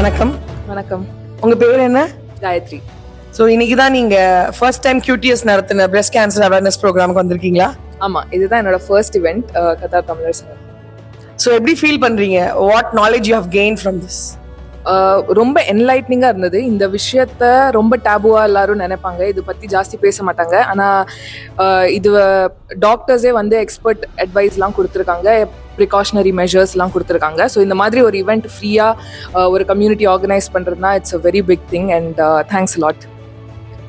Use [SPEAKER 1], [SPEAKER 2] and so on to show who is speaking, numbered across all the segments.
[SPEAKER 1] வணக்கம்.
[SPEAKER 2] வணக்கம்.
[SPEAKER 1] உங்க பேர் என்ன?
[SPEAKER 2] காயத்ரி.
[SPEAKER 1] ஸோ இன்னைக்கு தான் நீங்க ஃபர்ஸ்ட் டைம் QTS நடத்தின பிரஸ்ட் கேன்சர் அவேர்னஸ் ப்ரோக்ராமுக்கு வந்திருக்கீங்களா?
[SPEAKER 2] ஆமா இதுதான் என்னோட ஃபர்ஸ்ட் இவெண்ட் கத்தார் தமிழர் சங்கம்
[SPEAKER 1] ஸோ எப்படி ஃபீல் பண்றீங்க? What knowledge you have gain from this
[SPEAKER 2] ரொம்ப என்லைட்னிங்காக இருந்தது. இந்த விஷயத்த ரொம்ப டேபுவாக எல்லாரும் நினைப்பாங்க. இது பற்றி ஜாஸ்தி பேச மாட்டாங்க. ஆனால் இது டாக்டர்ஸே வந்து எக்ஸ்பர்ட் அட்வைஸ்லாம் கொடுத்துருக்காங்க. ப்ரிகாஷனரி மெஷர்ஸ்லாம் கொடுத்துருக்காங்க. ஸோ இந்த மாதிரி ஒரு ஈவெண்ட் ஃப்ரீயாக ஒரு கம்யூனிட்டி ஆர்கனைஸ் பண்ணுறதுனா it's a very big thing and thanks lot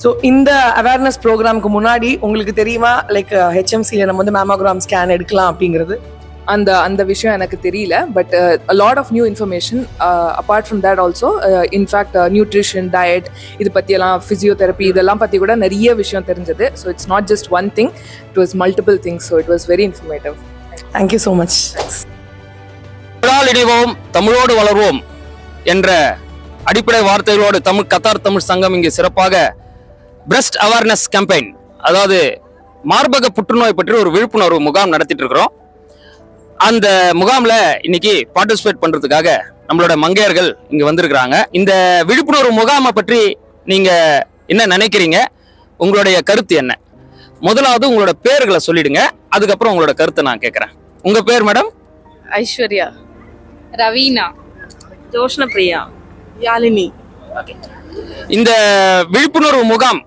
[SPEAKER 1] so இந்த அவேர்னஸ் ப்ரோக்ராமுக்கு முன்னாடி உங்களுக்கு தெரியுமா? லைக் ஹெச்எம்சியில் நம்ம வந்து மேமோகிராம் ஸ்கேன் எடுக்கலாம் அப்படிங்கிறது.
[SPEAKER 2] அந்த அந்த விஷயம் எனக்கு தெரியல but lot of new information apart from that also in fact nutrition diet இது பற்றியெல்லாம் ஃபிசியோதெரப்பி இதெல்லாம் பற்றி கூட நிறைய விஷயம் தெரிஞ்சது. So it's not just one thing it was multiple things so it was very informative
[SPEAKER 1] thank you so much
[SPEAKER 3] தமிழால் இணைவோம் தமிழோடு வளர்வோம் என்ற அடிப்படை வார்த்தைகளோடு தமிழ் கத்தார் தமிழ் சங்கம் இங்கு சிறப்பாக பிரஸ்ட் அவேர்னஸ் கேம்பெயின் அதாவது மார்பக புற்றுநோய் பற்றி ஒரு விழிப்புணர்வு முகாம் நடத்திட்டு இருக்கிறோம். அந்த முகாம்ல இன்னைக்கு பார்ட்டிசிபேட் பண்றதுக்காக நம்மளோட மங்கையர்கள் இங்க வந்திருக்கிறாங்க. இந்த விழிப்புணர்வு முகாமை பற்றி நீங்க என்ன நினைக்கிறீங்க? உங்களுடைய கருத்து என்ன? முதலாவது உங்களோட பேர்களை சொல்லிடுங்க. அதுக்கப்புறம் உங்களோட கருத்தை நான் கேட்கறேன். உங்க பேர் மேடம்?
[SPEAKER 4] ஐஸ்வர்யா.
[SPEAKER 5] ரவீனா.
[SPEAKER 4] ஜோஷ்ன பிரியா யாழினி
[SPEAKER 3] இந்த விழிப்புணர்வு முகாம்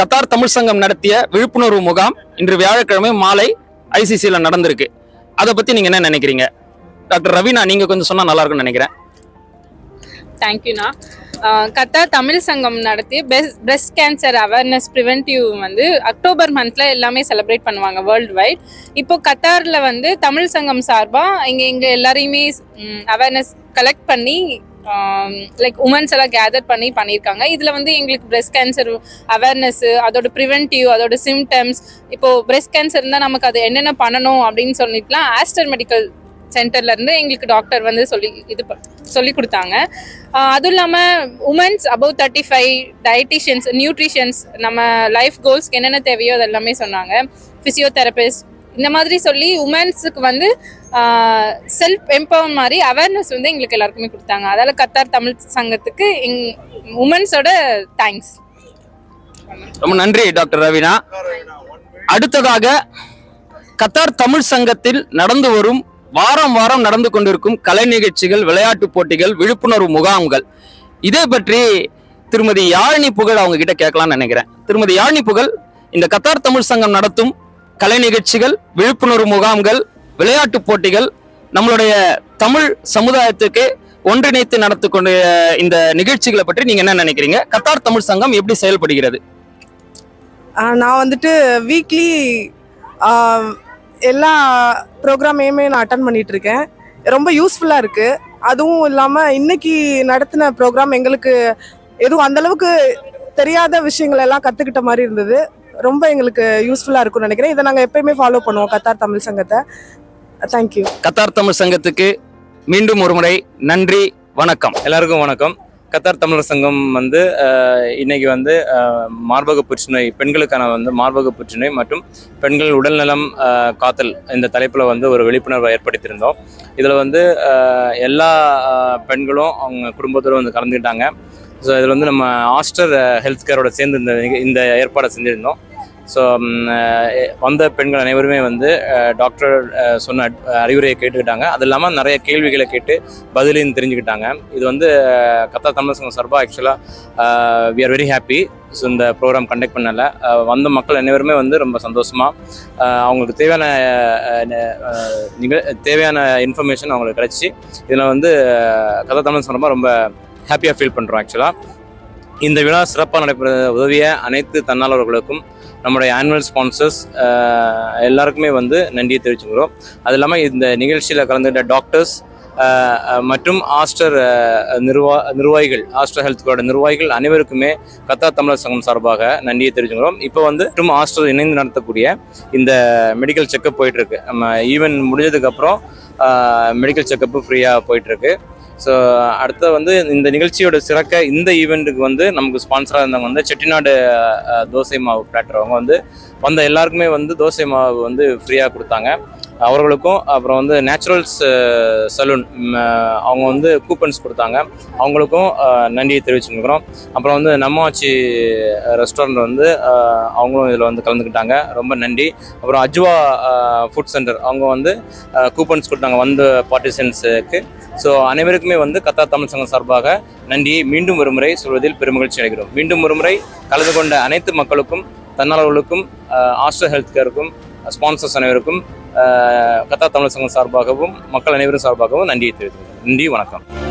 [SPEAKER 3] கத்தார் தமிழ் சங்கம் நடத்திய விழிப்புணர்வு முகாம் இன்று வியாழக்கிழமை மாலை ஐசிசியில் நடந்திருக்கு. அதை பத்தி நீங்க என்ன நினைக்கிறீங்க? டாக்டர் ரவினா நீங்க கொஞ்சம் சொன்னா நல்லா இருக்கும்னு நினைக்கிறேன்
[SPEAKER 5] தேங்க்யூண்ணா கத்தார் தமிழ் சங்கம் நடத்தி பிரெஸ்ட் கேன்சர் அவேர்னஸ் ப்ரிவென்டிவ் வந்து அக்டோபர் மந்த்ல எல்லாமே செலிப்ரேட் பண்ணுவாங்க வேர்ல்டு வைட் இப்போ கத்தாரில் வந்து தமிழ் சங்கம் சார்பாக இங்கே இங்கே எல்லாரையுமே அவேர்னஸ் கலெக்ட் பண்ணி லைக் உமன்ஸ் எல்லாம் கேதர் பண்ணி பண்ணியிருக்காங்க. இதில் வந்து எங்களுக்கு பிரெஸ்ட் கேன்சர் அவேர்னஸ் அதோட ப்ரிவென்டிவ் அதோட சிம்டம்ஸ் இப்போ பிரெஸ்ட் கேன்சர் இருந்தால் நமக்கு அது என்னென்ன பண்ணணும் அப்படின்னு சொல்லிட்டுலாம் ஆஸ்டர் மெடிக்கல் சென்டர்ல இருந்து எங்களுக்கு டாக்டர் வந்து சொல்லி இது சொல்லி கொடுத்தாங்க. அதுவும் இல்லாமல் womens above thirty five dietitians nutritionists நம்ம லைஃப் கோல்ஸ்க்கு என்னென்ன தேவையோ அது எல்லாமே சொன்னாங்க. ஃபிசியோதெரபிஸ்ட் இந்த மாதிரி சொல்லி உமன்ஸுக்கு வந்து செல்ஃப் எம்பவர் மாதிரி அவேர்னஸ் வந்து எங்களுக்கு எல்லாருக்குமே கொடுத்தாங்க. அதால கத்தார் தமிழ் சங்கத்துக்கு எங் உமன்ஸோட தேங்க்ஸ்
[SPEAKER 3] ரொம்ப நன்றி டாக்டர் ரவினா. அடுத்ததாக கத்தார் தமிழ் சங்கத்தில் நடந்து வரும் வாரம் வாரம் நடந்து கொண்டிருக்கும் கலை நிகழ்ச்சிகள் விளையாட்டு போட்டிகள் விழிப்புணர்வு முகாம்கள். இதை பற்றி திருமதி யாழினி புகழ் அவங்க கிட்ட கேட்கலாம்னு நினைக்கிறேன். திருமதி யாழினி புகழ் இந்த கத்தார் தமிழ் சங்கம் நடத்தும் கலை நிகழ்ச்சிகள் விழிப்புணர்வு முகாம்கள் விளையாட்டு போட்டிகள் நம்மளுடைய தமிழ் சமுதாயத்துக்கு ஒன்றிணைத்து நடத்தி கொண்ட இந்த நிகழ்ச்சிகளை பற்றி நீங்க என்ன நினைக்கிறீங்க? கத்தார் தமிழ் சங்கம் எப்படி செயல்படுகிறது?
[SPEAKER 6] நான் வந்துட்டு வீக்லி எல்லா ப்ரோக்ராமையுமே நான் அட்டன் பண்ணிட்டு இருக்கேன் ரொம்ப யூஸ்ஃபுல்லாக இருக்கு. அதுவும் இல்லாமல் இன்னைக்கு நடத்தின ப்ரோக்ராம் எங்களுக்கு எதுவும் அந்த அளவுக்கு தெரியாத விஷயங்கள் எல்லாம் கற்றுக்கிட்ட மாதிரி இருந்தது. ரொம்ப எங்களுக்கு யூஸ்ஃபுல்லாக இருக்கும்னு நினைக்கிறேன். இதை நாங்கள் எப்பயுமே ஃபாலோ பண்ணுவோம் கத்தார் தமிழ் சங்கத்தை. தேங்க்யூ
[SPEAKER 3] கத்தார் தமிழ் சங்கத்துக்கு மீண்டும் ஒரு முறை நன்றி வணக்கம்.
[SPEAKER 7] எல்லாருக்கும் வணக்கம். கத்தார் தமிழர் சங்கம் வந்து இன்னைக்கு வந்து மார்பக புற்றுநோய் பெண்களுக்கான வந்து மார்பக புற்றுநோய் மற்றும் பெண்கள் உடல்நலம் காத்தல் இந்த தலைப்பில் வந்து ஒரு விழிப்புணர்வை ஏற்படுத்தியிருந்தோம். இதில் வந்து எல்லா பெண்களும் அவங்க குடும்பத்தோடு வந்து கலந்துக்கிட்டாங்க. ஸோ இதில் வந்து நம்ம ஆஸ்டர் ஹெல்த் கேரோட சேர்ந்து இந்த இந்த ஏற்பாடை செஞ்சுருந்தோம். ஸோ வந்த பெண்கள் அனைவருமே வந்து டாக்டர் சொன்ன அறிவுரையை கேட்டுக்கிட்டாங்க. அது இல்லாமல் நிறைய கேள்விகளை கேட்டு பதிலையும் தெரிஞ்சுக்கிட்டாங்க. இது வந்து கத்தா தமிழ் சங்கம் சார்பாக ஆக்சுவலாக we are very happy so இந்த ப்ரோக்ராம் கண்டக்ட் பண்ணல. வந்த மக்கள் அனைவருமே வந்து ரொம்ப சந்தோஷமாக அவங்களுக்கு தேவையான நிகழ் நிக தேவையான இன்ஃபர்மேஷன் அவங்களுக்கு கிடச்சி. இதில் வந்து கதா தமிழ் சங்கமாக ரொம்ப ஹாப்பியாக ஃபீல் பண்ணுறோம் ஆக்சுவலாக இந்த விழா சிறப்பாக நடைபெற உதவிய அனைத்து தன்னாளர்களுக்கும் நம்முடைய ஆனுவல் ஸ்பான்சர்ஸ் எல்லாருக்குமே வந்து நன்றியை தெரிவிச்சுக்கிறோம். அது இல்லாமல் இந்த நிகழ்ச்சியில் கலந்துகிட்ட டாக்டர்ஸ் மற்றும் ஆஸ்டர் நிர்வா நிர்வாகிகள் ஆஸ்டர் கார்டு நிர்வாகிகள் அனைவருக்குமே கத்தா தமிழர் சங்கம் சார்பாக நன்றியை தெரிவிச்சுக்கிறோம். இப்போ வந்து மற்றும் ஆஸ்டர் இணைந்து நடத்தக்கூடிய இந்த மெடிக்கல் செக்கப் போயிட்டுருக்கு நம்ம ஈவென்ட் முடிஞ்சதுக்கப்புறம் மெடிக்கல் செக்கப்பு ஃப்ரீயாக போயிட்டுருக்கு ஸோ அடுத்து வந்து இந்த நிகழ்ச்சியோட சிறக்க இந்த ஈவெண்ட்டுக்கு வந்து நமக்கு ஸ்பான்சராக இருந்தவங்க வந்து செட்டிநாடு தோசை மாவு பிளாட்டர் அவங்க வந்து வந்த எல்லாருக்குமே வந்து தோசை மாவு வந்து ஃப்ரீயாக கொடுத்தாங்க. அவர்களுக்கும் அப்புறம் வந்து நேச்சுரல்ஸ் சலூன் அவங்க வந்து கூப்பன்ஸ் கொடுத்தாங்க. அவங்களுக்கும் நன்றியை தெரிவிச்சுருக்கிறோம் அப்புறம் வந்து நம்மாச்சி ரெஸ்டாரண்ட் வந்து அவங்களும் இதில் வந்து கலந்துக்கிட்டாங்க. ரொம்ப நன்றி. அப்புறம் அஜ்வா ஃபுட் சென்டர் அவங்க வந்து கூப்பன்ஸ் கொடுத்தாங்க வந்த பார்ட்டிசன்ஸுக்கு ஸோ அனைவருக்குமே வந்து கத்தா தமிழ் சங்கம் சார்பாக நன்றியை மீண்டும் ஒரு முறை சொல்வதில் பெருமகிழ்ச்சி அடைகிறோம். மீண்டும் ஒரு முறை கலந்து கொண்ட அனைத்து மக்களுக்கும் தன்னாளர்களுக்கும் ஆஸ்ட்ரோ ஹெல்த் கேருக்கும் ஸ்பான்சர்ஸ் அனைவருக்கும் கத்தா தமிழ் சங்கம் சார்பாகவும் மக்கள் அனைவரும் சார்பாகவும் நன்றியை தெரிவித்துக்கிறேன் நன்றி வணக்கம்.